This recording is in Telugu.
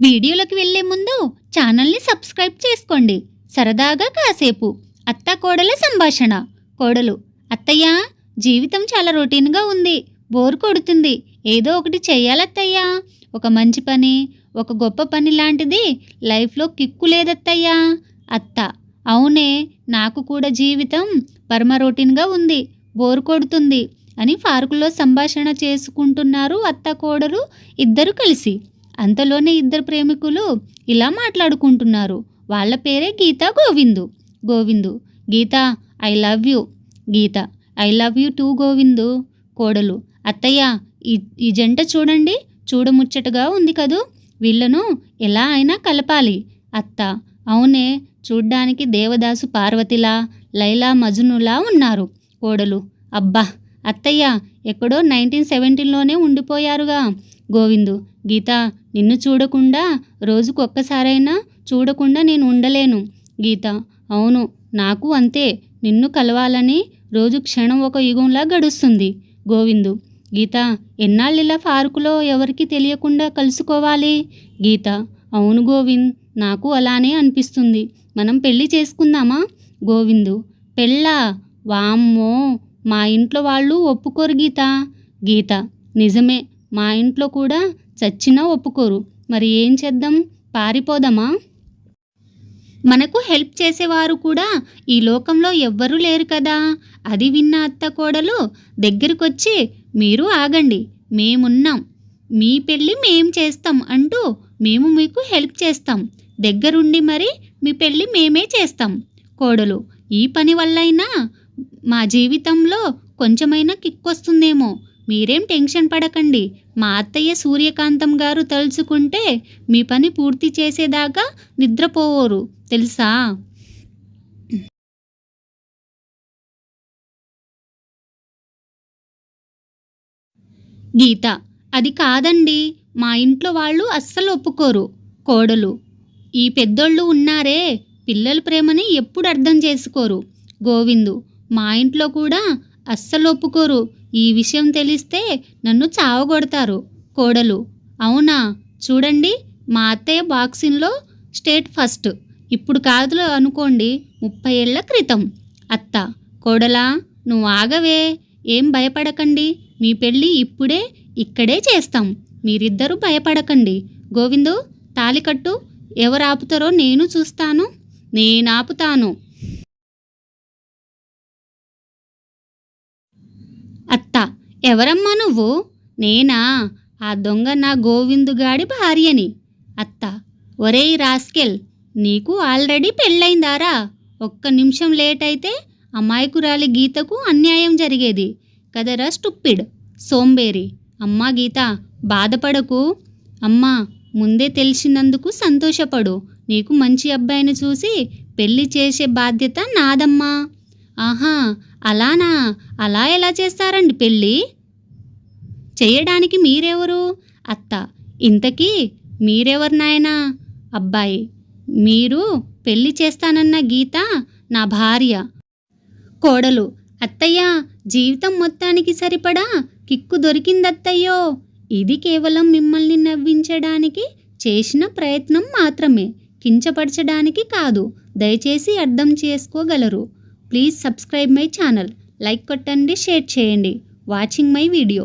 వీడియోలోకి వెళ్ళే ముందు ఛానల్ని సబ్స్క్రైబ్ చేసుకోండి. సరదాగా కాసేపు. అత్త కోడల సంభాషణ. కోడలు అత్తయ్య జీవితం చాలా రొటీన్గా ఉంది. బోర్ కొడుతుంది. ఏదో ఒకటి చెయ్యాలత్తయ్యా ఒక మంచి పని ఒక గొప్ప పని లాంటిది లైఫ్లో కిక్కు లేదత్తయ్యా. అత్త అవునే నాకు కూడా జీవితం పరమ రొటీన్గా ఉంది. బోర్ కొడుతుంది అని పార్కులో సంభాషణ చేసుకుంటున్నారు అత్త కోడలు ఇద్దరు కలిసి. అంతలోనే ఇద్దరు ప్రేమికులు ఇలా మాట్లాడుకుంటున్నారు. వాళ్ళ పేరే Geetha Govindu. Govindu Geetha I love you. Geetha I love you too Govindu. కోడలు అత్తయ్య ఈ ఈ జంట చూడండి చూడముచ్చటగా ఉంది కదూ. వీళ్ళను ఎలా అయినా కలపాలి. అత్త అవునే చూడ్డానికి దేవదాసు పార్వతిలా లైలా మజునులా ఉన్నారు. కోడలు అబ్బా! అత్తయ్య ఎక్కడో నైన్టీన్ సెవెంటీన్లోనే ఉండిపోయారుగా. గోవిందు గీత నిన్ను చూడకుండా రోజుకు ఒక్కసారైనా చూడకుండా నేను ఉండలేను. గీత అవును నాకు అంతే నిన్ను కలవాలని రోజు క్షణం ఒక యుగంలా గడుస్తుంది. గోవిందు గీత ఎన్నాళ్ళిలా పార్కులో ఎవరికి తెలియకుండా కలుసుకోవాలి? గీత అవును గోవింద్ నాకు అలానే అనిపిస్తుంది. మనం పెళ్ళి చేసుకుందామా? గోవిందు పెళ్ళా? వామ్మో మా ఇంట్లో వాళ్ళు ఒప్పుకోరు గీత. గీత నిజమే. మా ఇంట్లో కూడా చచ్చినా ఒప్పుకోరు. మరి ఏం చేద్దాం? పారిపోదామా? మనకు హెల్ప్ చేసేవారు కూడా ఈ లోకంలో ఎవ్వరూ లేరు కదా. అది విన్న అత్త కోడలు దగ్గరికొచ్చి మీరు ఆగండి మేమున్నాం. మీ పెళ్ళి మేం చేస్తాం అంటూ మేము మీకు హెల్ప్ చేస్తాం. దగ్గరుండి మరి మీ పెళ్ళి మేమే చేస్తాం. కోడలు ఈ పని వల్లైనా మా జీవితంలో కొంచెమైనా కిక్ వస్తుందేమో మీరేం టెన్షన్ పడకండి. మా అత్తయ్య సూర్యకాంతం గారు తలుచుకుంటే మీ పని పూర్తి చేసేదాకా నిద్రపోవరు. తెలుసా? గీత అది కాదండి. మా ఇంట్లో వాళ్ళు అస్సలు ఒప్పుకోరు. కోడలు ఈ పెద్దోళ్ళు ఉన్నారే. పిల్లల ప్రేమని ఎప్పుడు అర్థం చేసుకోరు. గోవిందు మా ఇంట్లో కూడా అస్సలు ఒప్పుకోరు. ఈ విషయం తెలిస్తే నన్ను చావగొడతారు కోడలు. అవునా? చూడండి మా అత్తయ్య బాక్సింగ్లో స్టేట్ ఫస్ట్. ఇప్పుడు కాదు అనుకోండి ముప్పై ఏళ్ళ క్రితం. అత్త కోడలా నువ్వు ఆగవే. ఏం భయపడకండి. మీ పెళ్ళి ఇప్పుడే ఇక్కడే చేస్తాం. మీరిద్దరూ భయపడకండి. గోవిందు తాలికట్టు ఎవరు ఆపుతారో నేను చూస్తాను. నేను ఆపుతాను అత్త ఎవరమ్మా నువ్వు? నేనా? ఆ దొంగ నా గోవిందుగాడి భార్యని. అత్త ఒరేయ్ రాస్కెల్ నీకు ఆల్రెడీ పెళ్ళైందారా ఒక్క నిమిషం లేట్ అయితే అమాయకురాలి గీతకు అన్యాయం జరిగేది. కదరా స్టుప్పిడ్ సోంబేరి. అమ్మా గీత బాధపడకు. అమ్మా ముందే తెలిసినందుకు సంతోషపడు. నీకు మంచి అబ్బాయిని చూసి పెళ్ళి చేసే బాధ్యత నాదమ్మా. ఆహా అలానా? అలా ఎలా చేస్తారండి పెళ్ళి? చేయడానికి మీరెవరు? అత్త ఇంతకీ మీరెవరు నాయనా? అబ్బాయి మీరు పెళ్ళి చేస్తానన్న గీత నా భార్య. కోడలు అత్తయ్య జీవితం మొత్తానికి సరిపడా కిక్కు దొరికిందత్తయ్యో ఇది కేవలం మిమ్మల్ని నవ్వించడానికి చేసిన ప్రయత్నం మాత్రమే కించపరచడానికి కాదు దయచేసి అర్థం చేసుకోగలరు. Please subscribe my channel like కొట్టండి షేర్ చేయండి. Watching my video